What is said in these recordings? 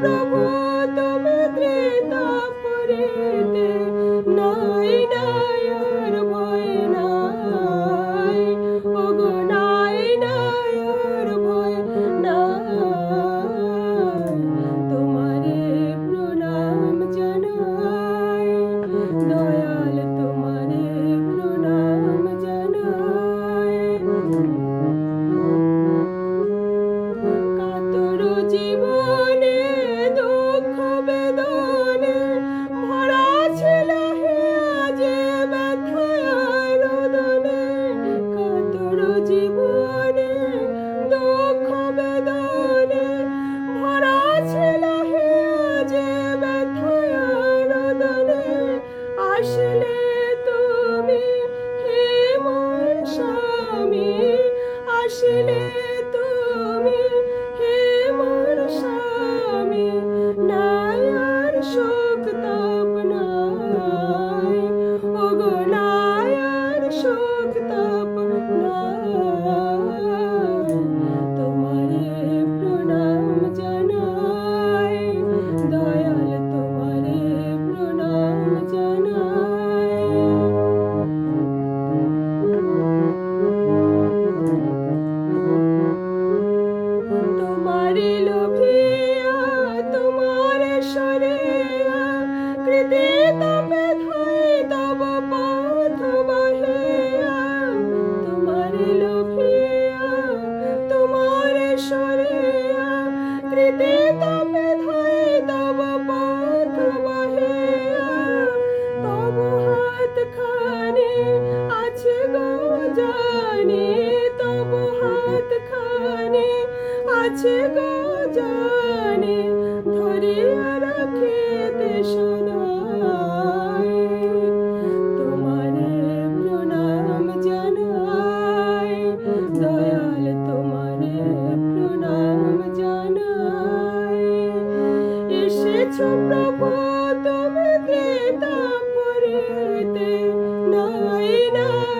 প্রভু আছে গো জানে তোমার প্রণাম জানাই, দয়াল তোমার প্রণাম জানাই। এসেছ প্রভু, তুমি নাই নাই।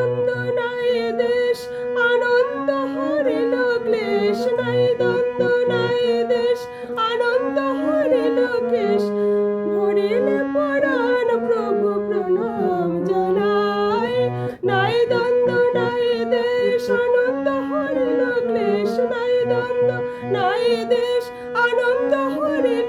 আনন্দ নাই দেশ আনন্দ হারিল ক্লেশ নাই দ্বন্দ্ব নাই দেশ আনন্দ হারিল কেশ ভরিল পরাণ প্রভু প্রণাম জানাই নাই দ্বন্দ্ব নাই দেশ আনন্দ হারিল ক্লেশ নাই দ্বন্দ্ব নাই দেশ আনন্দ হরিল